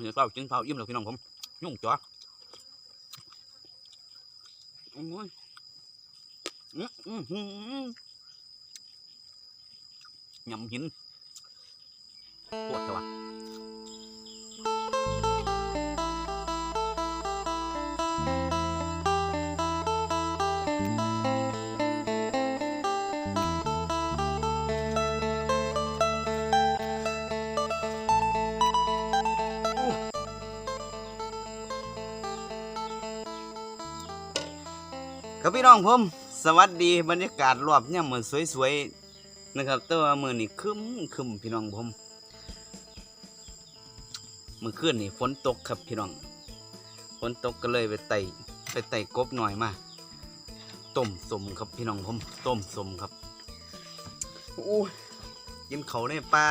เดี๋ยวเท้ากินเฝ้าอิ่มแล้วพี่น้องผมยุ่งจ้ะโอ้ยอื้ออื้อหือยำหินปวดจังวะ ครับพี่น้องผมสวัสดีบรรยากาศรอบเนี่ยเหมือนสวยๆนะครับแต่ว่ามือนี่คึมคึมพี่น้องผมเมื่อคืนนี่ฝนตกครับพี่น้องฝนตกก็เลยไปไต่ไปไต่กบหน่อยมาต้มสมครับพี่น้องผมต้มสมครับโอ้ยินเขาในป่า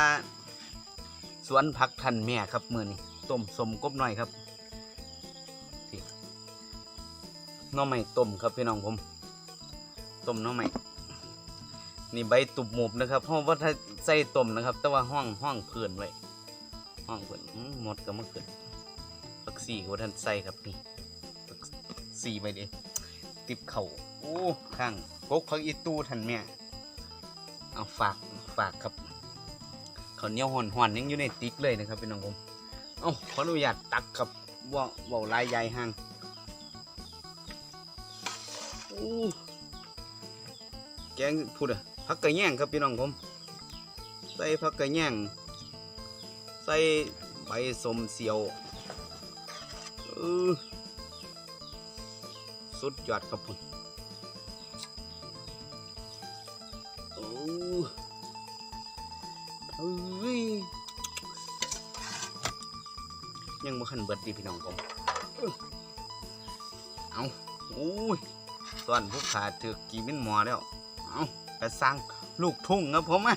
สวนผักทันแม่ครับมือนี่ต้มสมกบหน่อยครับ น้อใหม่ต้มครับพี่น้องผมต้มน้อใหม่นี่ใบตุบหมูบนะครับเพราะว่าถ้าใส่ต้มนะครับ แต่ว่าห้องห้องเพื่อนไว้ห้องเพื่อนหมดก็มาเกิดปักสี่ว่าท่านใส่ครับนี่ปักสี่ไปดิติบเข่าโอ้ข้างกกพักอีตู้ทันแม่เอาฝากฝากครับเขาเนี้ยวห่อนหอนยังอยู่ในติ๊กเลยนะครับพี่น้องผมเอ้าขออนุญาตตักครับว่าว่าลายใหญ่ห่าง งพูดอะผักกระแยงครับพี่น้องผม ใส่ผักกระแยงใส่ใบสมเสียวสุดยอดครับผมโอ้ยยังบ่คันเบิดดีพี่น้องผม เอาโอ้ยส่นผู้ขาถือกีบินหมอแล้ว เอาไปสร้างลูกทุ่งครับผมอะ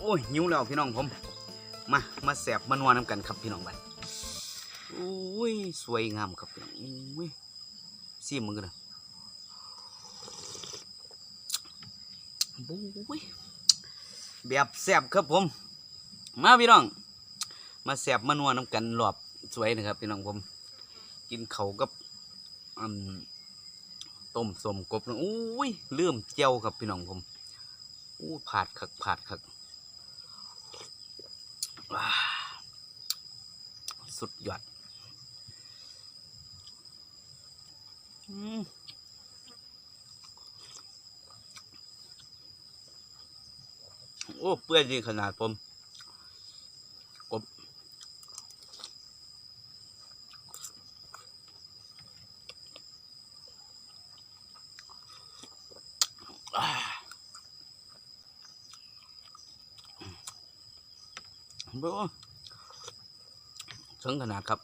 โอ้ยหิวแล้วพี่น้องผม มา มาแสบมานวน้ำกันครับพี่น้องบัดโอ้ยสวยงามครับพี่น้องโอ้ยซีมือกันนะบุ้ยแบบแสบครับผม มาพี่น้อง มาแสบมานวน้ำกันรอบสวยนะครับพี่น้องผม กินเขากับอืม ต้มสมกบนะอุ้ยเลื่อมเจียวครับพี่น้องผมอู้ผาดคักผาดคักว้าสุดยอดอโอ้เปื่อยดีขนาดผม โอ้ถึงขนาดครับ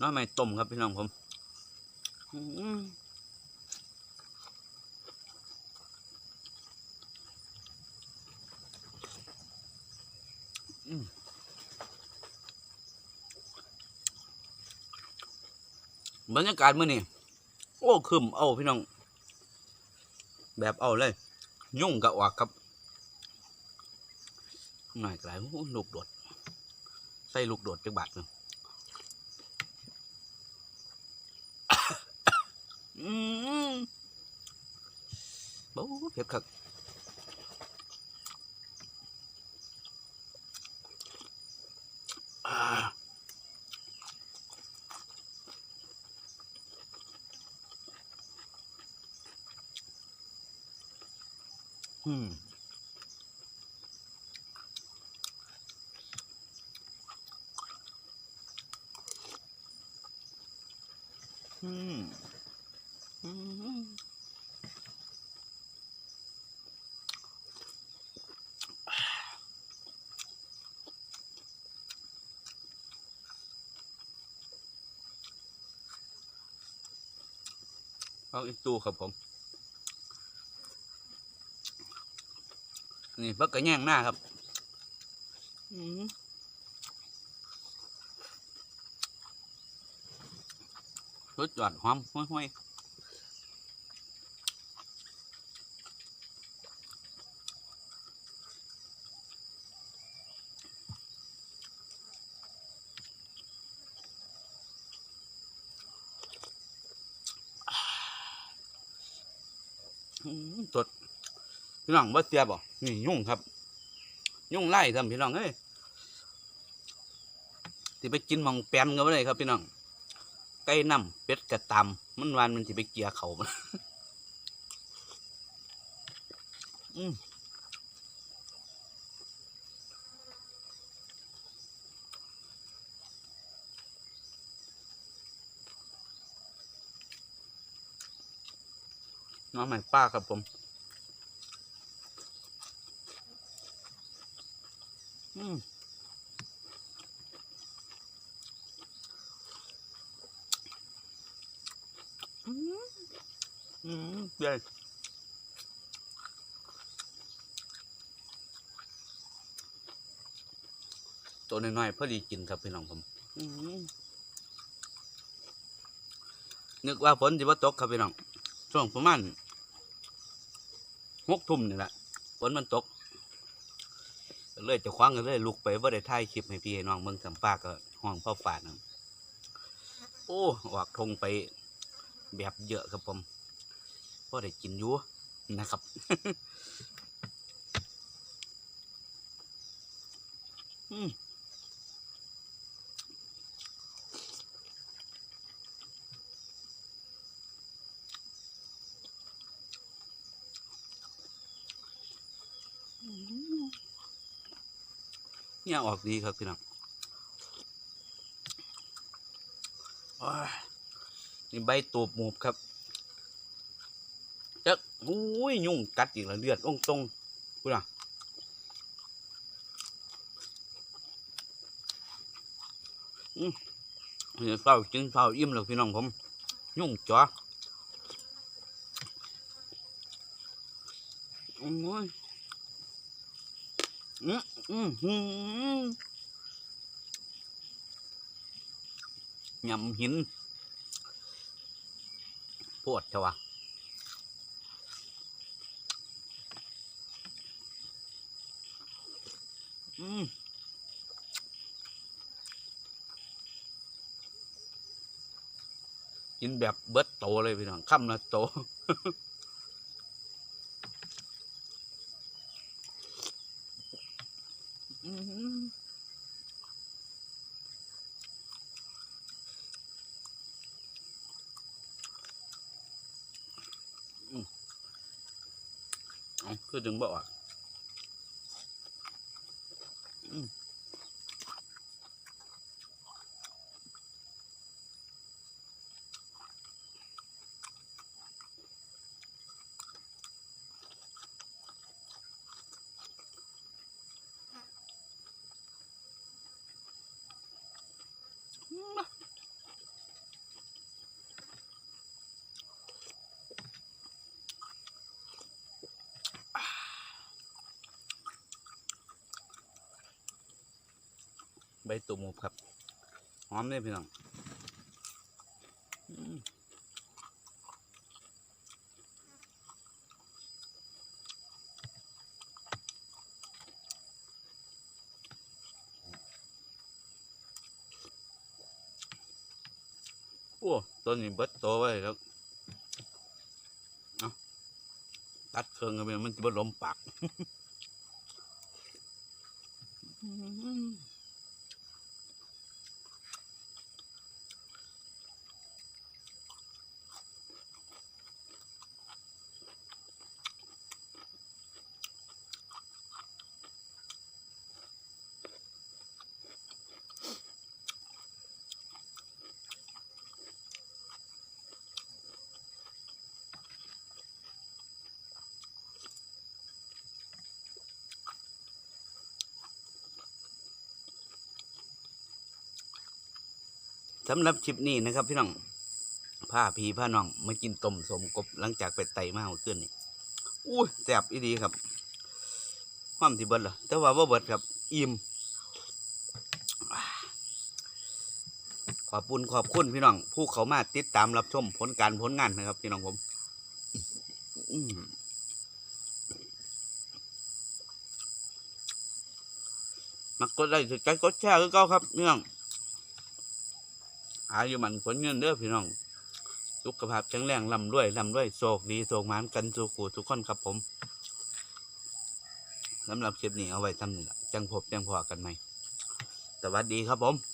น้อยไม่ต้มครับพี่น้องผมบรรยากาศมื้อนี้โอ้คึมเอาพี่น้อง แบบเอาเลย ยุ่งกับออกครับหน่อยกลายลูกโดดใส่ลูกโดดจักบาทหนึ่งอืมโอ้เผ็ดคัก อืมอืมอืมเอาอีกตู้ครับผม นี่พักกระแยงหน้าครับรสจอดหอมห้อยตด พี่น้องว่าเสียบ่นี่ยุ่งครับ ยุ่งไล่ทำพี่น้องเอ้ยที่ไปกินหมองแปมกันไปเลยครับ พี่น้องไก่น้ำเป็ดกระตำมันวานมันสิไปเกียเขามันอืมน้องใหม่ป้าครับผม อืมอืมอืมเด็ดตัวน้อยๆพอดีกินครับพี่น้องผมอืมนึกว่าฝนจะว่าตกครับพี่น้องช่วงประมาณหกทุ่มนี่แหละฝนมันตก เลยจะคว้างกันเลยลุกไปว่าได้ถ่ายคลิปให้พี่ให้น้องเมืองสัมปาก็ห้องพ่อฝาดนะโอ้ออกทงไปแบบเยอะครับผมพ่ได้กินยัวนะครับอืม เนี่ยออกดีครับพี่น้องนี่ใบตูบหมูบครับจักอุ้ยยุ่งกัดอีกแล้วเลือดองตรงพูดนะอืมเดี๋ยวเฝ้ากินเฝ้าอิ่มแล้วพี่น้องผม ยุ่งจ๋อโอ้ย อืมอืมอืมยำหินปวดเถอะวะอืมกินแบบเบิดโตเลยพี่น้องคำละโต อืม อืมเอคือดึงเบาอะอืม ใบตุ่มหมูครับ หอมเลยพี่น้องโอ้ต้นนี้เบิดโตไว้แล้วตัดเครื่องกันไปมันจะบดลมปาก สำหรับคลิปนี้นะครับ พี่น้องผ้าพีผ้าน้องมากินต้มสมกบหลังจากไปไต่มาเมื่อคืนนี่อุ้ยแซ่บอีดีครับความที่เบิดเหรอแต่ว่าว่าเบิดครับอิ่มขอบคุณขอบคุณพี่น้อง ผู้เขามาติดตามรับชมผลการผลงานนะครับ พี่น้องผมมักกดไลค์กดใจกดแชร์คือเก่าครับพี่น้อง หาอยู่มันผลเงินเด้อพี่น้องสุขภาพแข็งแรงลำรวยลำรวยโศกดีโศกมานกันสู่ขู่ทุกคนครับผมสำหรับคลิปนี้เอาไว้ทำนี่ละจังพบจังพอกันไหมสวัสดีครับผม